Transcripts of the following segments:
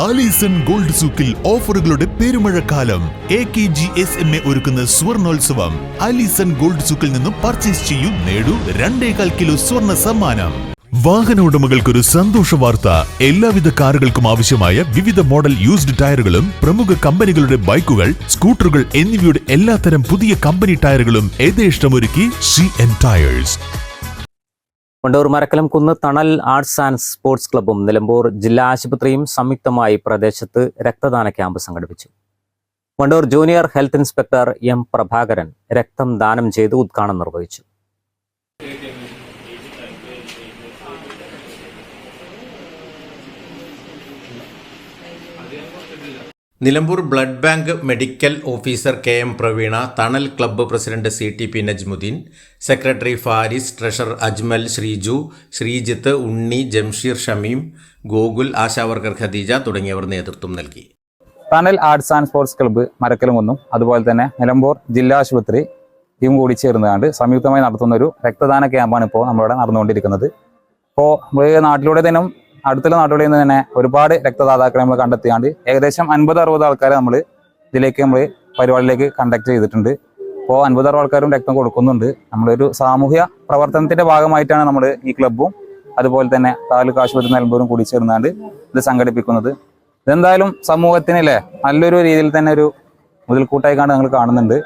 Alison gold സൂക്കിൽ ഓഫറുകളുടെ പെരുമഴക്കാലം. A K G S M A ഒരുക്കുന്ന സ്വർണോത്സവം. ആലീസൺ ഗോൾഡ് സൂക്കിൽ നിന്നും പർച്ചേസ് ചെയ്യൂ നേടൂ രണ്ടേകാൽ കിലോ സ്വർണ സമ്മാനം. വാഹന ഉടമകൾക്കൊരു സന്തോഷ വാർത്ത. എല്ലാവിധ കാറുകൾക്കും ആവശ്യമായ വിവിധ മോഡൽ യൂസ്ഡ് ടയറുകളും പ്രമുഖ കമ്പനികളുടെ ബൈക്കുകൾ സ്കൂട്ടറുകൾ എന്നിവയുടെ എല്ലാത്തരം പുതിയ കമ്പനി ടയറുകളും യഥേഷ്ടമൊരുക്കി C N tyres Wandoor Marakkalamkunnu Thanal arts and sports ക്ലബ്ബും Nilambur ജില്ലാ ആശുപത്രിയും സംയുക്തമായി പ്രദേശത്ത് രക്തദാന ക്യാമ്പ് സംഘടിപ്പിച്ചു. Wandoor junior health inspector M Prabhakaran രക്തം ദാനം ചെയ്ത് ഉദ്ഘാടനം നിർവഹിച്ചു. Nilambur blood bank medical officer K M Praveena Thanal club president C T P Najmuddin secretary Faris treasurer Ajmal Sreeju Sreejith Unni Jamsheer Shameem Gokul Asha worker Khadeeja തുടങ്ങിയവർ നേതൃത്വം നൽകി. Thanal arts and sports club മരക്കലുംകുന്നും അതുപോലെ തന്നെ നിലമ്പൂർ ജില്ലാ ആശുപത്രി ഇവയും കൂടി ചേർന്നുകൊണ്ട് സംയുക്തമായി നടത്തുന്ന ഒരു രക്തദാന ക്യാമ്പാണ് ഇപ്പോൾ നമ്മളിവിടെ നടന്നുകൊണ്ടിരിക്കുന്നത്. ഇപ്പോൾ നാട്ടിലൂടെ തന്നെ അടുത്തുള്ള നാട്ടുകളിൽ നിന്ന് തന്നെ ഒരുപാട് രക്തദാതാക്കളെ നമ്മൾ കണ്ടെത്തിയാണ്ട് ഏകദേശം അൻപത് അറുപത് ആൾക്കാരെ നമ്മൾ ഇതിലേക്ക് നമ്മൾ പരിപാടിയിലേക്ക് കണ്ടക്ട് ചെയ്തിട്ടുണ്ട്. അപ്പോൾ അൻപത് അറുപത് ആൾക്കാരും രക്തം കൊടുക്കുന്നുണ്ട്. നമ്മളൊരു സാമൂഹ്യ പ്രവർത്തനത്തിന്റെ ഭാഗമായിട്ടാണ് നമ്മൾ ഈ ക്ലബ്ബും അതുപോലെ തന്നെ താലൂക്ക് ആശുപത്രി നിലമ്പൂരും കൂടി ചേർന്നാണ്ട് ഇത് സംഘടിപ്പിക്കുന്നത്. ഇതെന്തായാലും സമൂഹത്തിനല്ലേ നല്ലൊരു രീതിയിൽ തന്നെ ഒരു മുതൽക്കൂട്ടായി കാണാൻ ഞങ്ങൾ കാണുന്നുണ്ട്.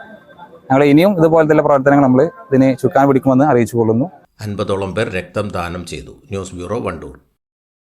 ഞങ്ങൾ ഇനിയും ഇതുപോലത്തെ പ്രവർത്തനങ്ങൾ നമ്മൾ ഇതിന് ചുക്കാൻ പിടിക്കുമെന്ന് അറിയിച്ചു കൊള്ളുന്നു അൻപതോളം പേർ രക്തം ദാനം ചെയ്തു. News bureau Wandoor.